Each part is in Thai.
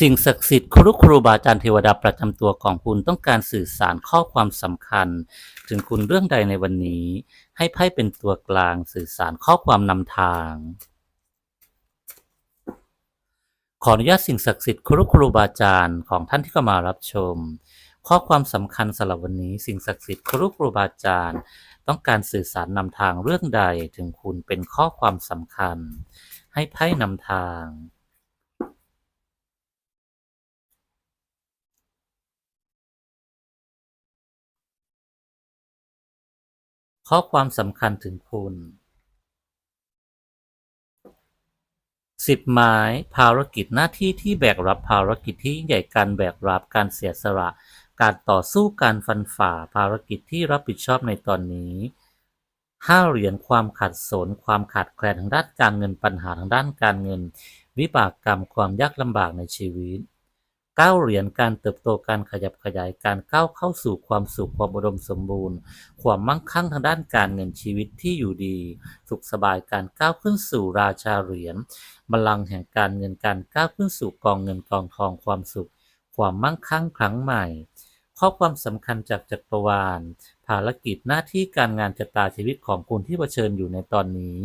สิ่งศักดิ์สิทธิ์ครุครูบาอาจารย์เทวดาประจำตัวของคุณต้องการสื่อสารข้อความสำคัญ ถึงคุณเรื่องใดในวันนี้ ให้ไพ่เป็นตัวกลางสื่อสารข้อความนำทาง ขออนุญาตสิ่งศักดิ์สิทธิ์ครุครูบาอาจารย์ของท่านที่เข้ามารับชม ข้อความสำคัญสำหรับวันนี้ สิ่งศักดิ์สิทธิ์ครุครูบาอาจารย์ ต้องการสื่อสารนำทางเรื่องใดถึงคุณเป็นข้อความสำคัญ ให้ไพ่นำทาง ข้อความสำคัญถึงคุณสิบไม้ภารกิจหน้าที่ที่แบกรับภารกิจที่ยิ่งใหญ่การแบกรับการเสียสละการต่อสู้การฟันฝ่าภารกิจที่รับผิดชอบในตอนนี้ห้าเหรียญความขัดสนความขาดแคลนทางด้านการเงินปัญหาทางด้านการเงิน วิบากกรรมความยากลำบากในชีวิต ก้าเหรียญการเติบโตการขยับขยายการก้าวเข้าสู่ความสุขความอุดมสมบูรณ์ ความมั่งคั่งทางด้านการเงินชีวิตที่อยู่ดี สุขสบายการก้าวขึ้นสู่ราชาเหรียญบัลลังก์แห่งการเงินการก้าวขึ้นสู่กองเงินกองทองความสุข ความมั่งคั่งครั้งใหม่ ข้อความสำคัญจากจักรวาล ภารกิจหน้าที่การงานชะตาชีวิตของคุณที่เผชิญอยู่ในตอนนี้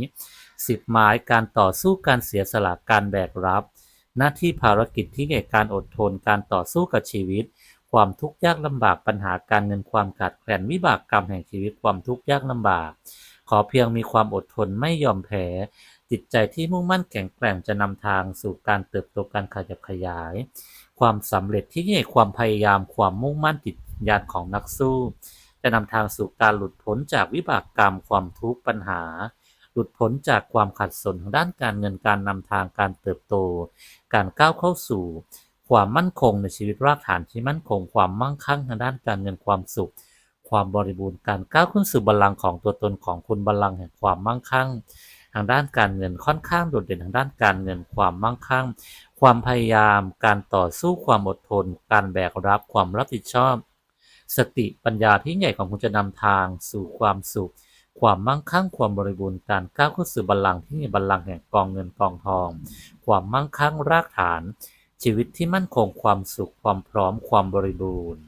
สิบไม้การต่อสู้การเสียสละการแบกรับ หน้าที่ภารกิจที่เกี่ยวกับการอดทนการต่อสู้กับชีวิต ความทุกข์ยากลำบากปัญหาการเงินความขาดแคลนวิบากกรรมแห่งชีวิตความทุกข์ยากลำบาก ขอเพียงมีความอดทนไม่ยอมแพ้จิตใจที่มุ่งมั่นแข็งแกร่งจะนำทางสู่การเติบโตการขยับขยาย ความสำเร็จที่เกี่ยวกับความพยายามความมุ่งมั่นจิตญญาณของนักสู้ จะนำทางสู่การหลุดพ้นจากวิบากกรรมความทุกข์ปัญหา หลุดพ้นจากความขัดสนทางด้านการเงินการนำทางการเติบโต การก้าวเข้าสู่ ความมั่นคงในชีวิตรากฐานที่มั่นคง ความมั่งคั่งทางด้านการเงินความสุข ความบริบูรณ์การก้าวขึ้นสู่บัลลังก์ของตัวตนของคุณบัลลังก์แห่งความมั่งคั่ง ทางด้านการเงินค่อนข้างโดดเด่นทางด้านการเงินความมั่งคั่ง ความพยายาม การต่อสู้ความอดทน การแบกรับความรับผิดชอบ สติปัญญาที่ใหญ่ของคุณจะนำทางสู่ความสุข ความมั่งคั่งความบริบูรณ์การก้าวเข้าสู่บัลลังก์ที่มีบัลลังก์แห่งกองเงินกองทอง ความมั่งคั่งรากฐาน ชีวิตที่มั่นคงความสุขความพร้อมความบริบูรณ์